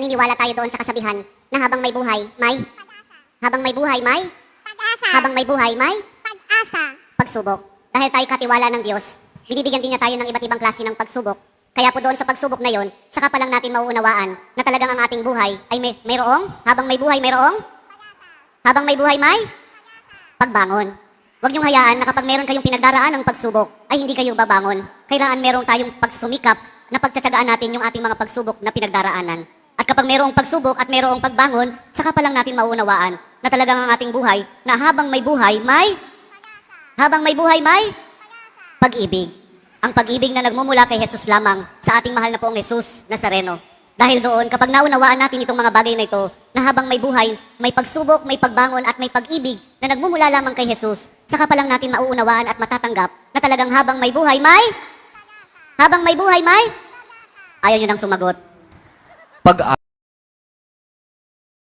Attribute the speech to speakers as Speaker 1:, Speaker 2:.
Speaker 1: naniniwala tayo doon sa kasabihan na habang may buhay, may habang may buhay, may
Speaker 2: Pag-asa.
Speaker 1: habang may buhay, may
Speaker 2: Pag-asa.
Speaker 1: pagsubok. Dahil tayo katiwala ng Diyos, binibigyan din niya tayo ng iba't ibang klase ng pagsubok. Kaya po doon sa pagsubok na yon, saka pa lang natin mauunawaan na talagang ang ating buhay ay may, mayroong, habang may buhay, mayroong, habang may buhay, may pagbangon. Huwag niyong hayaan na kapag meron kayong pinagdaraan ng pagsubok, ay hindi kayo babangon. Kailangan meron tayong pagsumikap na pagtsatsagaan natin yung ating mga pagsubok na pinagdaraanan. Kapag mayroong pagsubok at mayroong pagbangon, saka pa lang natin mauunawaan na talagang ang ating buhay na habang may buhay, may habang may buhay, may pag-ibig. Ang pag-ibig na nagmumula kay Jesus lamang sa ating mahal na poong Jesus Nazareno. Dahil doon, kapag naunawaan natin itong mga bagay na ito, na habang may buhay, may pagsubok, may pagbangon at may pag-ibig na nagmumula lamang kay Jesus, saka pa lang natin mauunawaan at matatanggap na talagang habang may buhay, may habang may buhay, may ayaw nyo nang sumagot.
Speaker 3: Pag